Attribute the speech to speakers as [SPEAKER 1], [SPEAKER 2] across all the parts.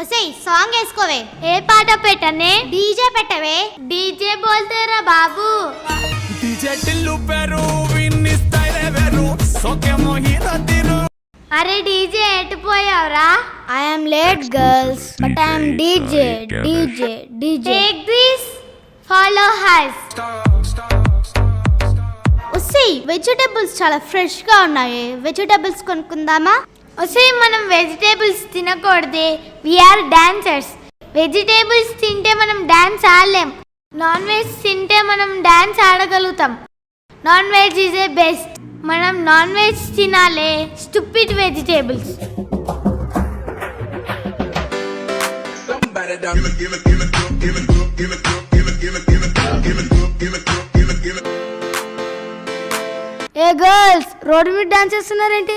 [SPEAKER 1] ఒసేయ్ సాంగ్ వేసుకోవే.
[SPEAKER 2] ఏ పాట పెట్టనే?
[SPEAKER 1] డీజే పెట్టవే.
[SPEAKER 2] డీజే బోల్తేరా బాబు.
[SPEAKER 3] DJ టిల్లు పేరు విన్ని స్టైల్ వేరు. సోకేమో హీరో తీరు.
[SPEAKER 2] అరే డీజే ఎటుపోయావురా
[SPEAKER 4] I am late, girls, but I am DJ, DJ, DJ.
[SPEAKER 2] Take this follow us
[SPEAKER 1] ఒసేయ్ వెజిటేబుల్స్ చాలా ఫ్రెష్గా ఉన్నాయి. వెజిటేబుల్స్ కొనుక్కుందామా?
[SPEAKER 2] వస్తే మనం వెజిటేబుల్స్ తినకూడదే. వీఆర్ డాన్సర్స్ వెజిటేబుల్స్ తింటే మనం డాన్స్ ఆడలేం. నాన్ వెజ్ తింటే మనం dance ఆడగలుగుతాం. Non veg is a best మనం నాన్ వెజ్ తినాలే. స్టూపిడ్ వెజిటేబుల్స్
[SPEAKER 4] ఏ గర్ల్స్ రోడ్ మీద డాన్స్ చేస్తున్నారేంటి?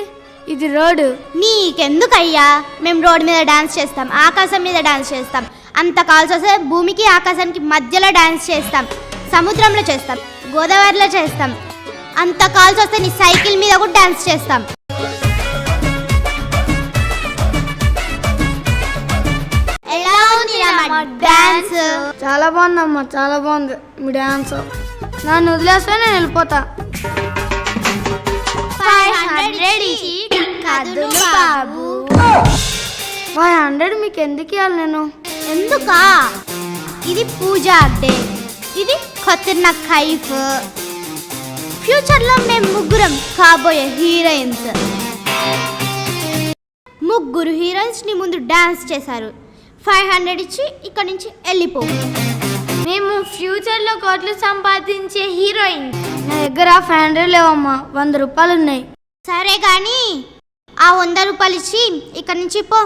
[SPEAKER 4] ఇది రోడ్డు.
[SPEAKER 1] నీకెందుకయ్యా? మేము రోడ్ మీద డాన్స్ చేస్తాం ఆకాశం మీద డాన్స్ చేస్తాం. అంత కాల్సి వస్తే భూమికి ఆకాశానికి మధ్యలో డాన్స్ చేస్తాం. సముద్రంలో చేస్తాం గోదావరిలో చేస్తాం. అంత కాల్సి వస్తే నీ సైకిల్ మీద కూడా డాన్స్ చేస్తాం. ఎలా ఉంది డాన్స్?
[SPEAKER 4] చాలా బాగుందమ్మా చాలా బాగుంది మీ డాన్స్. నన్ను వదిలేస్తే నేను వెళ్ళిపోతా.
[SPEAKER 1] కదులు బాబు.
[SPEAKER 4] ఫైవ్ హండ్రెడ్ మీకు ఎందుకు ఇవ్వాలి నేను?
[SPEAKER 1] ఎందుకా? ఇది పూజ అప్డేట్ ఇది ఖతర్న ఖైఫ్ ఫ్యూచర్లో మేము ముగ్గురం కాబోయే హీరోయిన్స్. ముగ్గురు హీరోయిన్స్ని ముందు డాన్స్ చేశారు. ఫైవ్ హండ్రెడ్ ఇచ్చి ఇక్కడ నుంచి వెళ్ళిపో.
[SPEAKER 2] మేము ఫ్యూచర్లో కోట్లు సంపాదించే హీరోయిన్.
[SPEAKER 4] నా దగ్గర ఫైవ్ హండ్రెడ్ లేవమ్మా. వంద రూపాయలు ఉన్నాయి
[SPEAKER 1] సరే కానీ ఆ వంద రూపాయలు ఇచ్చి ఇక్కడ నుంచి పో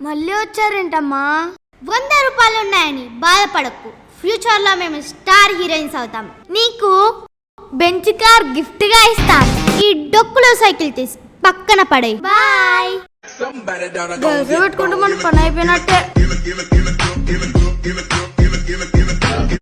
[SPEAKER 4] మళ్ళీ వచ్చారేంటమ్మా
[SPEAKER 1] వంద రూపాయలు ఉన్నాయని బాధపడకు ఫ్యూచర్లో మేము స్టార్ హీరోయిన్స్ అవుతాం
[SPEAKER 2] నీకు బెంచ్ కార్ గిఫ్ట్గా ఇస్తాం
[SPEAKER 1] ఈ డొక్కులో సైకిల్ తీసి పక్కన పడేయి
[SPEAKER 2] బాయ్
[SPEAKER 4] పెట్టుకుంటే మన పని అయిపోయినట్టే